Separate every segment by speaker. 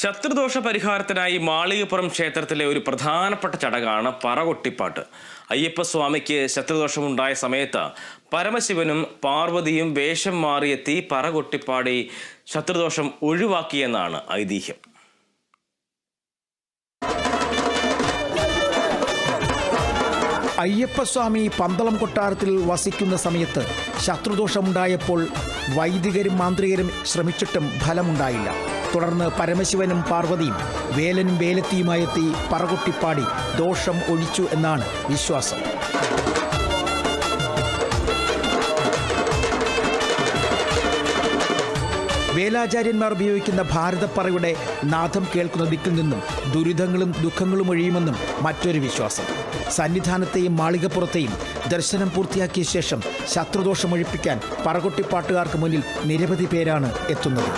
Speaker 1: ശത്രുദോഷ പരിഹാരത്തിനായി മാളികപ്പുറം ക്ഷേത്രത്തിലെ ഒരു പ്രധാനപ്പെട്ട ചടങ്ങാണ് പറകൊട്ടിപ്പാട്ട്. അയ്യപ്പസ്വാമിക്ക് ശത്രുദോഷമുണ്ടായ സമയത്ത് പരമശിവനും പാർവതിയും വേഷം മാറിയെത്തി പറകൊട്ടിപ്പാടി ശത്രുദോഷം ഒഴിവാക്കിയെന്നാണ് ഐതിഹ്യം.
Speaker 2: അയ്യപ്പസ്വാമി പന്തളം കൊട്ടാരത്തിൽ വസിക്കുന്ന സമയത്ത് ശത്രുദോഷമുണ്ടായപ്പോൾ വൈദികരും മാന്ത്രികരും ശ്രമിച്ചിട്ടും ഫലമുണ്ടായില്ല. തുടർന്ന് പരമശിവനും പാർവതിയും വേലനും വേലത്തിയുമായെത്തി പറകൊട്ടിപ്പാടി ദോഷം ഒഴിച്ചു എന്നാണ് വിശ്വാസം. വേലാചാര്യന്മാർ ഉപയോഗിക്കുന്ന ഭാരതപ്പറയുടെ നാഥം കേൾക്കുന്ന ദിക്കിൽ നിന്നും ദുരിതങ്ങളും ദുഃഖങ്ങളും ഒഴിയുമെന്നും മറ്റൊരു വിശ്വാസം. സന്നിധാനത്തെയും മാളികപ്പുറത്തെയും ദർശനം പൂർത്തിയാക്കിയ ശേഷം ശത്രുദോഷം ഒഴിപ്പിക്കാൻ പറകൊട്ടിപ്പാട്ടുകാർക്ക് മുന്നിൽ നിരവധി പേരാണ് എത്തുന്നത്.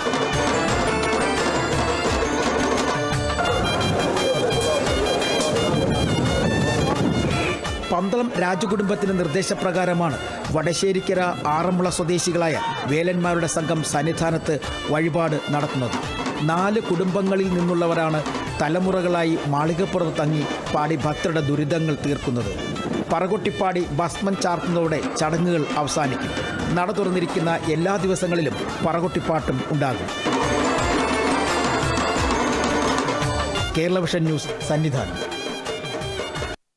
Speaker 2: പന്തളം രാജകുടുംബത്തിന്റെ നിർദ്ദേശപ്രകാരമാണ് വടശ്ശേരിക്കര ആറന്മുള സ്വദേശികളായ വേലന്മാരുടെ സംഘം സന്നിധാനത്ത് വഴിപാട് നടത്തുന്നത്. നാല് കുടുംബങ്ങളിൽ നിന്നുള്ളവരാണ് തലമുറകളായി മാളികപ്പുറത്ത് തങ്ങി പാടി ഭക്തരുടെ ദുരിതങ്ങൾ തീർക്കുന്നത്. പറകൊട്ടിപ്പാടി ഭസ്മം ചാർത്തുന്നതോടെ ചടങ്ങുകൾ അവസാനിക്കും. നട തുറന്നിരിക്കുന്ന എല്ലാ ദിവസങ്ങളിലും പറകൊട്ടിപ്പാട്ടും ഉണ്ടാകും. Kerala vision news Sannidhanam.